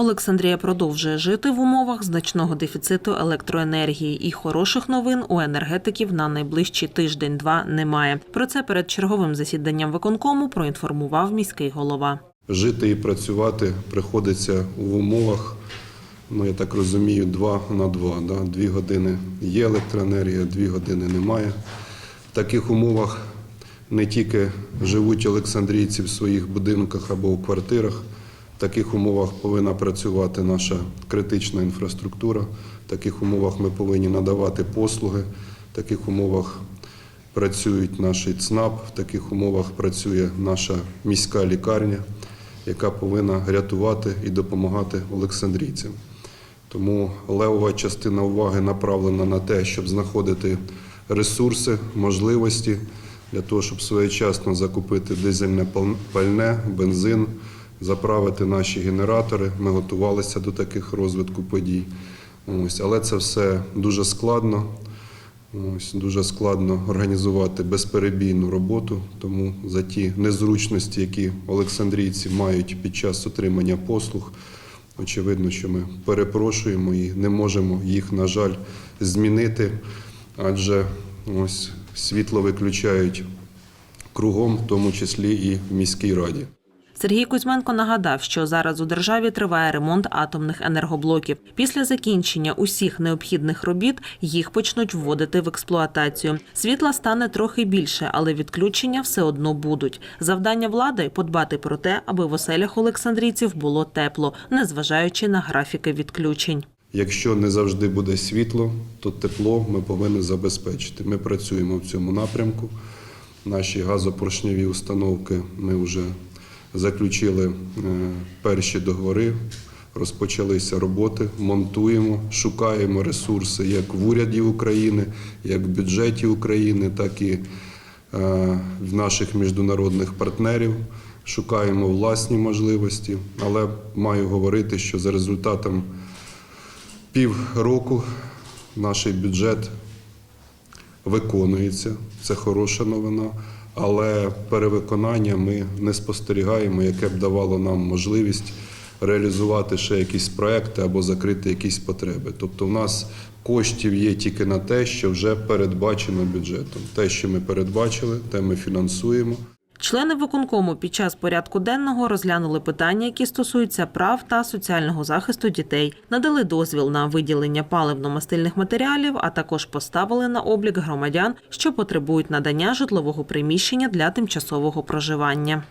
Олександрія продовжує жити в умовах значного дефіциту електроенергії і хороших новин у енергетиків на найближчий тиждень-два немає. Про це перед черговим засіданням виконкому проінформував міський голова. Жити і працювати приходиться в умовах, ну я так розумію, два на два. Да? Дві години є електроенергія, дві години немає. В таких умовах не тільки живуть олександрійці в своїх будинках або у квартирах. В таких умовах повинна працювати наша критична інфраструктура. В таких умовах ми повинні надавати послуги. В таких умовах працюють наш ЦНАП, в таких умовах працює наша міська лікарня, яка повинна рятувати і допомагати олександрійцям. Тому левова частина уваги направлена на те, щоб знаходити ресурси, можливості для того, щоб своєчасно закупити дизельне пал- пальне, бензин, заправити наші генератори. Ми готувалися до таких розвитку подій. Ось, але це все дуже складно. Ось дуже складно організувати безперебійну роботу, тому за ті незручності, які олександрійці мають під час отримання послуг, очевидно, що ми перепрошуємо і не можемо їх, на жаль, змінити, адже ось світло виключають кругом, в тому числі і в міській раді. Сергій Кузьменко нагадав, що зараз у державі триває ремонт атомних енергоблоків. Після закінчення усіх необхідних робіт їх почнуть вводити в експлуатацію. Світла стане трохи більше, але відключення все одно будуть. Завдання влади подбати про те, аби в оселях олександрійців було тепло, незважаючи на графіки відключень. Якщо не завжди буде світло, то тепло ми повинні забезпечити. Ми працюємо в цьому напрямку. Наші газопоршневі установки ми вже заключили е, перші договори, розпочалися роботи, монтуємо, шукаємо ресурси як в уряді України, як в бюджеті України, так і е, в наших міжнародних партнерів. Шукаємо власні можливості, але маю говорити, що за результатом півроку наш бюджет виконується. Це хороша новина. Але перевиконання ми не спостерігаємо, яке б давало нам можливість реалізувати ще якісь проекти або закрити якісь потреби. Тобто, в нас коштів є тільки на те, що вже передбачено бюджетом. Те, що ми передбачили, те ми фінансуємо. Члени виконкому під час порядку денного розглянули питання, які стосуються прав та соціального захисту дітей, надали дозвіл на виділення паливно-мастильних матеріалів, а також поставили на облік громадян, що потребують надання житлового приміщення для тимчасового проживання.